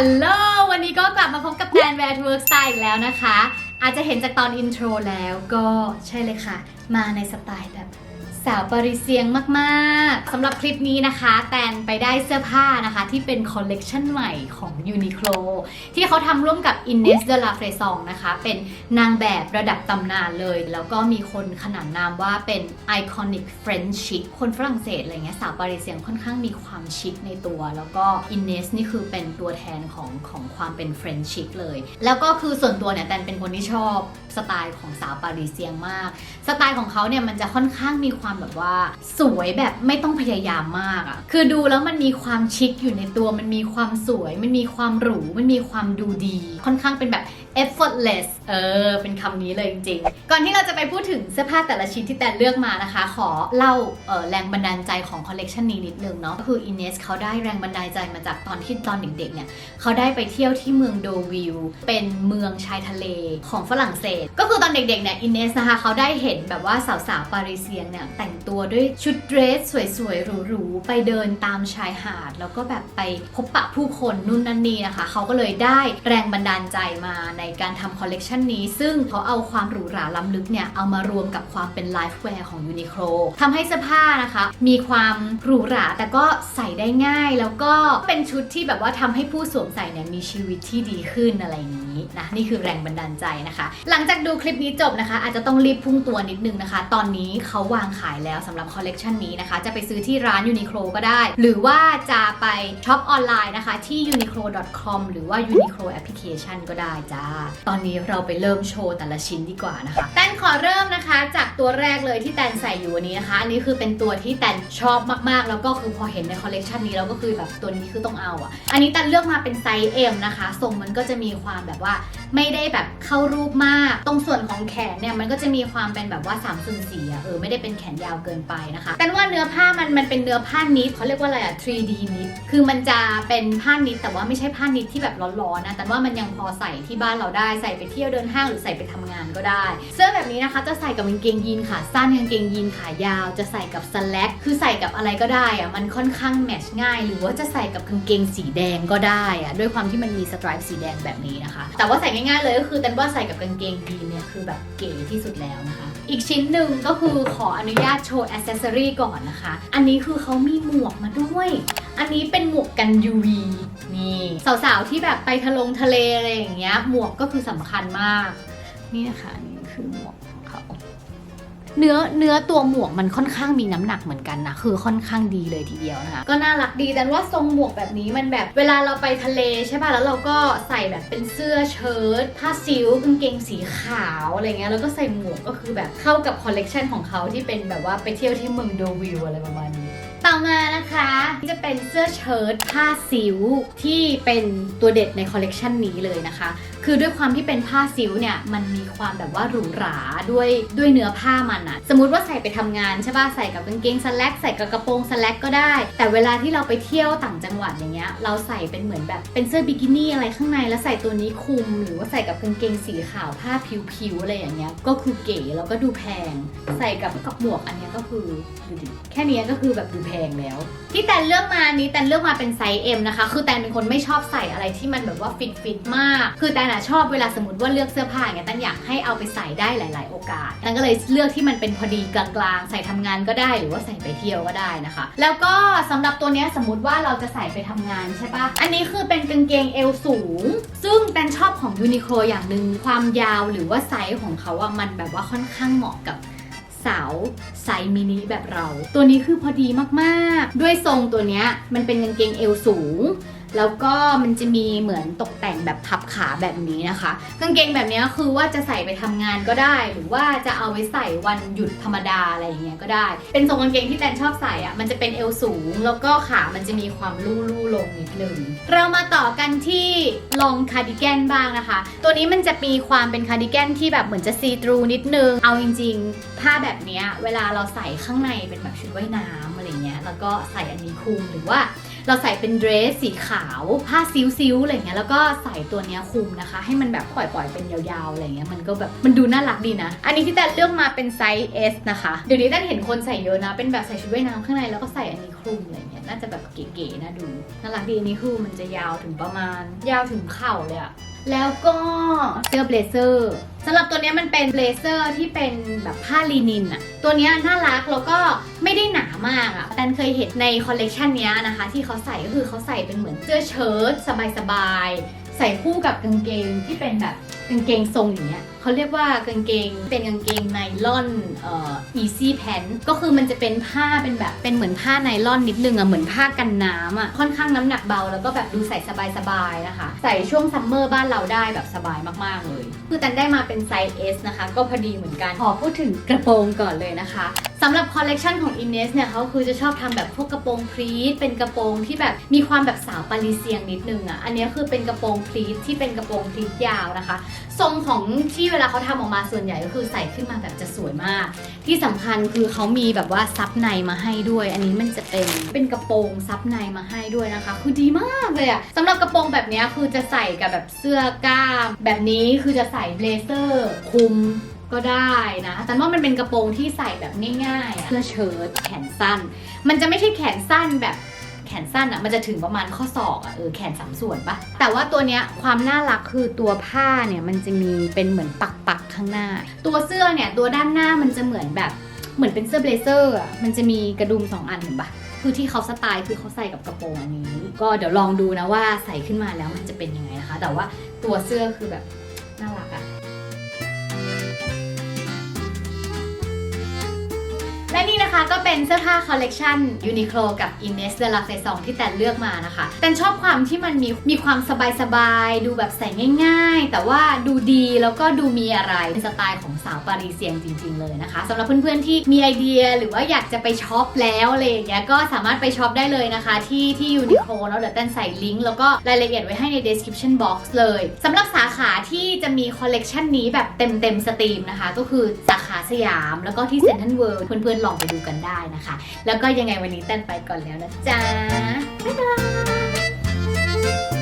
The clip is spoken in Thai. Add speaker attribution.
Speaker 1: ฮัลโหล วันนี้ก็กลับมาพบกับแดนแวร์ทเวิร์กสไตล์อีกแล้วนะคะ อาจจะเห็นจากตอนอินโทรแล้วก็ใช่เลยค่ะ มาในสไตล์แบบ สาวปริเซียงมากๆสำหรับคลิปนี้นะคะ แตนไปได้เสื้อผ้านะคะ ที่เป็นคอลเลกชันใหม่ของ Uniqlo ที่เขาทำร่วมกับ Ines de la f r a i s o n นะคะ เป็นนางแบบระดับตำนานเลย แล้วก็มีคนขนานนามว่าเป็น iconic French chic คนฝรั่งเศสอะไรเงี้ยสาวปริเซียงค่อนข้างมีความชิคในตัว แล้วก็ Ines นี่คือเป็นตัวแทนของของความเป็น French chic เลย แล้วก็คือส่วนตัวเนี่ยแตนเป็นคนที่ชอบสไตล์ของสาวปาริเซียงมาก สไตล์ของเขาเนี่ยมันจะค่อนข้างมีความแบบว่า สวยแบบไม่ต้องพยายามมากอะคือดูแล้วมันมีความชิคอยู่ในตัว มันมีความสวย มันมีความหรู มันมีความดูดี ค่อนข้างเป็นแบบ effortless เออ เป็นคำนี้เลยจริงๆ ก่อนที่เราจะไปพูดถึงเสื้อผ้าแต่ละชิ้นที่แตนเลือกมานะคะ ขอเล่าออแรงบันดาลใจของคอลเลกชันนี้นิดนึงเนาะ ก็คืออินเนสเขาได้แรงบันดาลใจมาจากตอนที่ตอนเด็กๆ เนี่ยเขาได้ไปเที่ยวที่เมืองโดวิล เป็นเมืองชายทะเลของฝรั่งเศส ก็คือตอนเด็กๆ เนี่ยอินเนสนะคะเขาได้เห็นแบบว่าสาวๆ ปาริเซียนเนี่ยแต่งตัวด้วยชุดเดรสสวยๆ หรูๆ ไปเดินตามชายหาด แล้วก็แบบไปพบปะผู้คนนู่นนั่นนี่นะคะ เขาก็เลยได้แรงบันดาลใจมาในการทำคอลเลกชันนี้ ซึ่งเขาเอาความหรูหราล้ำลึกเนี่ย เอามารวมกับความเป็นไลฟ์แวร์ของยูนิโคลทำให้เสื้อผ้านะคะ มีความหรูหราแต่ก็ใส่ได้ง่าย แล้วก็เป็นชุดที่แบบว่าทำให้ผู้สวมใส่เนี่ยมีชีวิตที่ดีขึ้นอะไรอย่างนี้ นะนี่คือแรงบันดาลใจนะคะ หลังจากดูคลิปนี้จบนะคะ อาจจะต้องรีบพุ่งตัวนิดนึงนะคะ ตอนนี้เขาวางขายแล้วสำหรับคอลเลกชันนี้นะคะ จะไปซื้อที่ร้านยูนิโคลก็ได้ หรือว่าจะไปช็อปออนไลน์นะคะ ที่ uniqlo.com หรือว่า uniqlo application ก็ได้จ้า ตอนนี้เราไปเริ่มโชว์แต่ละชิ้นดีกว่านะคะแตนขอเริ่มนะคะ จากตัวแรกเลยที่แตนใส่อยู่วันนี้นะคะอันนี้คือเป็นตัวที่แตนชอบมากๆ แล้วก็คือพอเห็นในคอลเลกชันนี้แล้วก็คือแบบตัวนี้คือต้องเอาอะ อันนี้แตนเลือกมาเป็นไซส์ M นะคะทรงมันก็จะมีความแบบว่าไม่ได้แบบเข้ารูปมาก ตรงส่วนของแขนเนี่ยมันก็จะมีความเป็นแบบว่า3ามส่วนสี่อะเออไม่ได้เป็นแขนยาวเกินไปนะคะ แต่ว่าเนื้อผ้ามันมันเป็นเนื้อผ้านิดเขาเรียกว่าอะไรอะ 3D นิดคือมันจะเป็นผ้านิดแต่ว่าไม่ใช่ผ้านิดที่แบบร้อนๆนะแต่ว่ามันยังพอใส่ที่บ้านเราได้ใส่ไปเที่ยวเดินห้างหรือใส่ไปทำงานก็ได้ เสื้อแบบนี้นะคะจะใส่กับกางเกงยีนขาสั้นกางเกงยีนขายาว จะใส่กับสแลกคือใส่กับอะไรก็ได้อะมันค่อนข้างแมทช์ง่าย หรือว่าจะใส่กับกางเกงสีแดงก็ได้อะด้วยความที่มันมีสไตร์สีแดงแบบนี้นะคะแต่ว่าใส่ง่ายๆเลยก็คือแตนว่าใส่กับกางเกงยีนเนี่ยคือแบบเก๋ที่สุดแล้วนะคะ อีกชิ้นหนึ่งก็คือขออนุญาตโชว์อ c เซสซอรีก่อนนะคะ อันนี้คือเขามีหมวกมาด้วย อันนี้เป็นหมวกกัน UV นี่สาวๆที่แบบไปทะลงทะเลอะไรอย่างเงี้ยหมวกก็คือสำคัญมาก นี่นะคะนี่คือหมวกของเขา เนื้อเนื้อตัวหมวกมันค่อนข้างมีน้ำหนักเหมือนกันนะ คือค่อนข้างดีเลยทีเดียวนะคะ ก็น่ารักดีแต่ว่าทรงหมวกแบบนี้มันแบบเวลาเราไปทะเลใช่ป่ะ แล้วเราก็ใส่แบบเป็นเสื้อเชิ้ตผ้าซิลกางเกงสีขาวอะไรเงี้ย แล้วก็ใส่หมวกก็คือแบบเข้ากับคอลเลกชันของเขาที่เป็นแบบว่าไปเที่ยวที่เมืองโดวิลอะไรประมาณนี้ต่อมานะคะนี่จะเป็นเสื้อเชิ้ตผ้าซิลที่เป็นตัวเด็ดในคอลเลกชันนี้เลยนะคะ คือด้วยความที่เป็นผ้าซิลเนี่ยมันมีความแบบว่าหรูหราด้วยด้วยเนื้อผ้ามันอะสมมติว่าใส่ไปทำงานใช่ป่ะใส่กับกางเกงสแลกใส่กับกระโปรงสแลกก็ได้ แต่เวลาที่เราไปเที่ยวต่างจังหวัดอย่างเงี้ยเราใส่เป็นเหมือนแบบเป็นเสื้อบิกินี่อะไรข้างในแล้วใส่ตัวนี้คลุม หรือว่าใส่กับกางเกงสีขาวผ้าผิวๆอะไรอย่างเงี้ยก็คือเก๋แล้วก็ดูแพง ใส่กับกับหมวกอันนี้ก็คือดูดิแค่นี้ก็คือแบบดูแพงแล้ว ที่แตนเลือกมานี้แตนเลือกมาเป็นไซส์ M นะคะ คือแตนเป็นคนไม่ชอบใส่อะไรที่มันแบบว่าฟิตฟิตมาก คือแตนอะชอบเวลาสมมติว่าเลือกเสื้อผ้าอย่างเงี้ยแตนอยากให้เอาไปใส่ได้หลาย ๆ โอกาสแตนก็เลยเลือกที่มันเป็นพอดีกลางๆ ใส่ทำงานก็ได้หรือว่าใส่ไปเที่ยวก็ได้นะคะ แล้วก็สำหรับตัวเนี้ยสมมติว่าเราจะใส่ไปทำงานใช่ปะอันนี้คือเป็นกางเกงเอวสูง ซึ่งแตนชอบของยูนิโคลอย่างหนึ่งความยาวหรือว่าไซส์ของเขาอะมันแบบว่าค่อนข้างเหมาะกับสาวไซส์มินิแบบเรา ตัวนี้คือพอดีมากๆ ด้วยทรงตัวเนี้ยมันเป็นกางเกงเอวสูง แล้วก็มันจะมีเหมือนตกแต่งแบบพับขาแบบนี้นะคะกางเกงแบบนี้คือว่าจะใส่ไปทำงานก็ได้ หรือว่าจะเอาไว้ใส่วันหยุดธรรมดาอะไรอย่างเงี้ยก็ได้ เป็นทรงกางเกงที่แตนชอบใส่อะมันจะเป็นเอวสูง แล้วก็ขามันจะมีความลู่ลู่ลงนิดนึงเรามาต่อกันที่ลองคาร์ดิแกนบ้างนะคะ ตัวนี้มันจะมีความเป็นคาร์ดิแกนที่แบบเหมือนจะซีทรูนิดนึงเอาจริง ๆ ผ้าแบบนี้เวลาเราใส่ข้างในเป็นแบบชุดว่ายน้ำอะไรเงี้ยแล้วก็ใส่อันนี้คลุมหรือว่า เราใส่เป็นเดรสสีขาวผ้าซิ้วๆอะไรเงี้ยแล้วก็ใส่ตัวเนี้ยคลุมนะคะ ให้มันแบบปล่อยๆเป็นยาวๆอะไรเงี้ยมันก็แบบมันดูน่ารักดีนะ อันนี้ที่แต่เลือกมาเป็นไซส์ S นะคะ เดี๋ยวนี้แต่เห็นคนใส่เยอะนะ เป็นแบบใส่ชุดว่ายน้ำข้างในแล้วก็ใส่อันนี้คลุมอะไรเงี้ยน่าจะแบบเก๋ๆนะดูน่ารักดีอันนี้คือมันจะยาวถึงประมาณ ยาวถึงเข่าเลยอะ แล้วก็เสื้อเบลเซอร์สำหรับตัวนี้มันเป็นเบลเซอร์ที่เป็นแบบผ้าลีนินอะตัวนี้น่ารักแล้วก็ไม่ได้หนามากอะแตนเคยเห็นในคอลเลกชันนี้นะคะ ที่เขาใส่ก็คือเขาใส่เป็นเหมือนเสื้อเชิ้ตสบายๆ ใส่คู่กับกางเกงที่เป็นแบบ กางเกงทรงอย่างเงี้ยเขาเรียกว่ากางเกงเป็นกางเกงไนล่อนเอ่อ easy pant ก็คือมันจะเป็นผ้าเป็นแบบเป็นเหมือนผ้าไนล่อนนิดนึงอะเหมือนผ้ากันน้ำอะค่อนข้างน้ำหนักเบาแล้วก็แบบดูใส่สบายๆนะคะ ใส่ช่วงซัมเมอร์บ้านเราได้แบบสบายมากๆเลย คือแตันได้มาเป็นไซส์ S นะคะ ก็พอดีเหมือนกันขอพูดถึงกระโปรงก่อนเลยนะคะำหรับคอลเลกชันของ Ines เนี่ยเขาคือจะชอบทำแบบพวกกระโปรงพรีทเป็นกระโปรงที่แบบมีความแบบสาวปารีเซียงนิดนึงอะอันนี้คือเป็นกระโปรงพรีทที่เป็นกระโปรงพรีทยาวนะคะทรงของที่เวลาเขาทำออกมาส่วนใหญ่ก็คือใส่ขึ้นมาแบบจะสวยมาก ที่สำคัญคือเขามีแบบว่าซับในมาให้ด้วย อันนี้มันจะเป็นเป็นกระโปรงซับในมาให้ด้วยนะคะ คือดีมากเลยอะสำหรับกระโปรงแบบนี้คือจะใส่กับแบบเสื้อกล้าม แบบนี้คือจะใส่เบลเซอร์คุม ก็ได้นะแต่ว่ามันเป็นกระโปรงที่ใส่แบบง่ายๆอะเสื้อเชิ้ตแขนสั้น มันจะไม่ใช่แขนสั้นแบบแขนสั้นอะมันจะถึงประมาณข้อศอกอะเออแขนสามส่วนปะแต่ว่าตัวเนี้ยความน่ารักคือตัวผ้าเนี่ยมันจะมีเป็นเหมือนปักปักๆข้างหน้า ตัวเสื้อเนี่ยตัวด้านหน้ามันจะเหมือนแบบเหมือนเป็นเสื้อเบลเซอร์อะมันจะมีกระดุมสองอันเห็นปะคือที่เขาสไตล์คือเขาใส่กับกระโปรงอันนี้ ก็เดี๋ยวลองดูนะว่าใส่ขึ้นมาแล้วมันจะเป็นยังไงนะคะ แต่ว่าตัวเสื้อคือแบบ และนี่ นะคะก็เป็นเสื้อผ้าคอลเลกชัน Uniqlo กับ Ines de la Saison ที่แตนเลือกมานะคะแตนชอบความที่มันมีมีความสบายๆ ดูแบบใส่ง่าย ๆ แต่ว่าดูดีแล้วก็ดูมีอะไรเป็นสไตล์ของสาวปารีเซียงจริง ๆ เลยนะคะสำหรับเพื่อนๆที่มีไอเดียหรือว่าอยากจะไปช็อปแล้วอะไรอย่างเงี้ยก็สามารถไปช็อปได้เลยนะคะ ที่ที่ Uniqlo แล้วเดี๋ยวแตนใส่ลิงก์แล้วก็รายละเอียดไว้ให้ใน description box เลยสำหรับสาขาที่จะมีคอลเลกชันนี้แบบเต็มๆสตรีมนะคะก็คือสาขาสยามแล้วก็ที่เซ็นทรัลเวิลด์เพื่อนๆลองไปดูกันได้นะคะ แล้วก็ยังไงวันนี้เต้นไปก่อนแล้วนะจ๊ะบ๊ายบาย